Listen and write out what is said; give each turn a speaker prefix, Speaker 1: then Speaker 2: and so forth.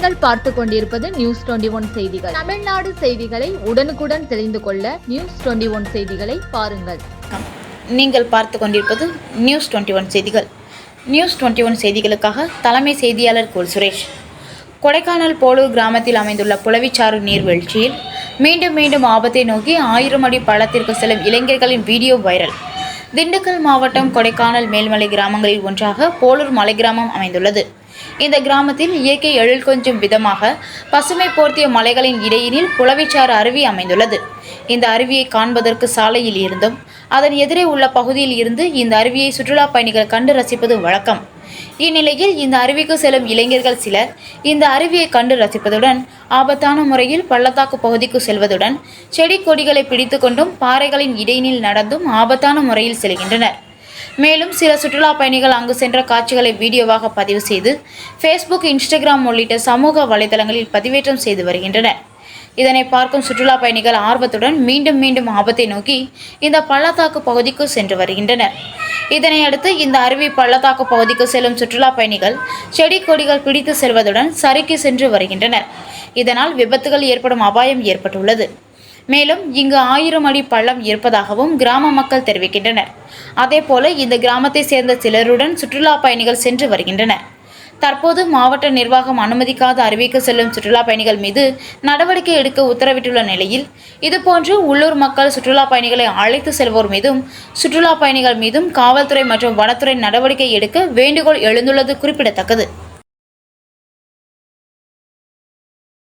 Speaker 1: நீங்கள் பார்த்து கொண்டிருப்பது நியூஸ் டுவெண்டி ஒன் செய்திகள். தமிழ்நாடு செய்திகளை உடனுக்குடன் தெரிந்து கொள்ள நியூஸ் டுவெண்டி ஒன் செய்திகளை பாருங்கள்.
Speaker 2: நீங்கள் பார்த்து கொண்டிருப்பது நியூஸ் டுவெண்ட்டி ஒன் செய்திகள். நியூஸ் டுவெண்ட்டி ஒன் செய்திகளுக்காக தலைமை செய்தியாளர் கோல் சுரேஷ். கொடைக்கானல் போலூர் கிராமத்தில் அமைந்துள்ள புலவிச்சாறு நீர்வீழ்ச்சியில் மீண்டும் மீண்டும் ஆபத்தை நோக்கி ஆயிரம் அடி பள்ளத்திற்கு செல்லும் இளைஞர்களின் வீடியோ வைரல். திண்டுக்கல் மாவட்டம் கொடைக்கானல் மேல்மலை கிராமங்களில் ஒன்றாக போலூர் மலை கிராமம் அமைந்துள்ளது. இந்த கிராமத்தில் இயற்கை எழில் கொஞ்சம் விதமாக பசுமை போர்த்திய மலைகளின் இடையினில் புலவிச்சாறு அருவி அமைந்துள்ளது. இந்த அருவியை காண்பதற்கு சாலையில் இருந்தும் அதன் எதிரே உள்ள பகுதியில் இருந்து இந்த அருவியை சுற்றுலா பயணிகள் கண்டு ரசிப்பது வழக்கம். இந்நிலையில் இந்த அருவிக்கு செல்லும் இளைஞர்கள் சிலர் இந்த அருவியை கண்டு ரசிப்பதுடன் ஆபத்தான முறையில் பள்ளத்தாக்கு பகுதிக்கு செல்வதுடன் செடி கொடிகளை பிடித்து கொண்டும் பாறைகளின் இடையினில் நடந்தும் ஆபத்தான முறையில் செல்கின்றனர். மேலும் சில சுற்றுலா பயணிகள் அங்கு சென்ற காட்சிகளை வீடியோவாக பதிவு செய்து ஃபேஸ்புக் இன்ஸ்டாகிராம் உள்ளிட்ட சமூக வலைதளங்களில் பதிவேற்றம் செய்து வருகின்றனர். இதனை பார்க்கும் சுற்றுலா பயணிகள் ஆர்வத்துடன் மீண்டும் மீண்டும் ஆபத்தை நோக்கி இந்த பள்ளத்தாக்கு பகுதிக்கு சென்று வருகின்றனர். இதனையடுத்து இந்த அருவி பள்ளத்தாக்கு பகுதிக்கு செல்லும் சுற்றுலா பயணிகள் செடி கொடிகள் பிடித்து செல்வதுடன் சறுக்கி சென்று வருகின்றனர். இதனால் விபத்துகள் ஏற்படும் அபாயம் ஏற்பட்டுள்ளது. மேலும் இங்கு ஆயிரம் அடி பள்ளம் இருப்பதாகவும் கிராம மக்கள் தெரிவிக்கின்றனர். அதேபோல இந்த கிராமத்தை சேர்ந்த சிலருடன் சுற்றுலா பயணிகள் சென்று வருகின்றனர். தற்போது மாவட்ட நிர்வாகம் அனுமதிக்காத அறிவிக்க செல்லும் சுற்றுலா பயணிகள் மீது நடவடிக்கை எடுக்க உத்தரவிட்டுள்ள நிலையில் இதுபோன்று உள்ளூர் மக்கள் சுற்றுலா பயணிகளை அழைத்து செல்வோர் மீதும் சுற்றுலா பயணிகள் மீதும் காவல்துறை மற்றும் வனத்துறை நடவடிக்கை எடுக்க வேண்டுகோள் எழுந்துள்ளது குறிப்பிடத்தக்கது.